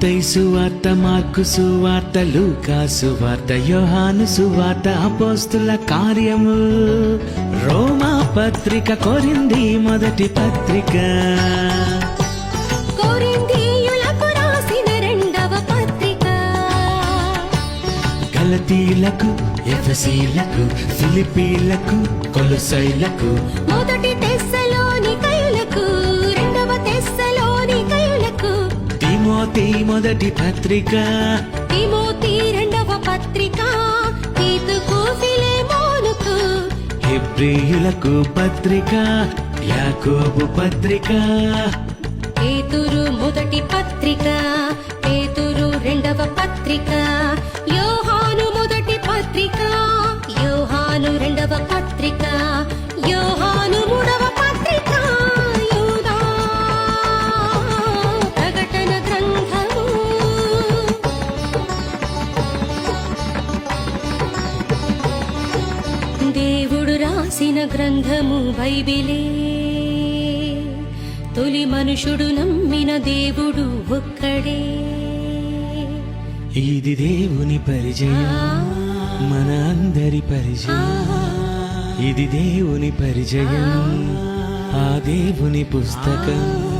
మత్తయి సువార్త మార్కు సువార్త లూకా సువార్త యోహాను సువార్త అపోస్తుల కార్యము. రోమా పత్రిక కొరింది మొదటి పత్రిక. గలతీలకు ఎఫసీలకు ఫిలిపీలకు కొలసైలకు. మొదటి తెస్సలోని తిమోతి మొదటి పత్రిక. తిమోతి రెండవ పత్రిక. తీతుకు ఫిలెమోనుకు హెబ్రియులకు పత్రిక యాకోబు పత్రిక. పేతురు మొదటి పత్రిక పేతురు రెండవ పత్రిక. యోహాను మొదటి పత్రిక యోహాను రెండవ పత్రిక. దేవుడు రాసిన గ్రంథము బైబిలే. తొలి మనుషుడు నమ్మిన దేవుడు ఒక్కడే. ఇది దేవుని పరిచయం మన అందరి పరిచయం. ఇది దేవుని పరిచయం ఆ. దేవుని పుస్తకం.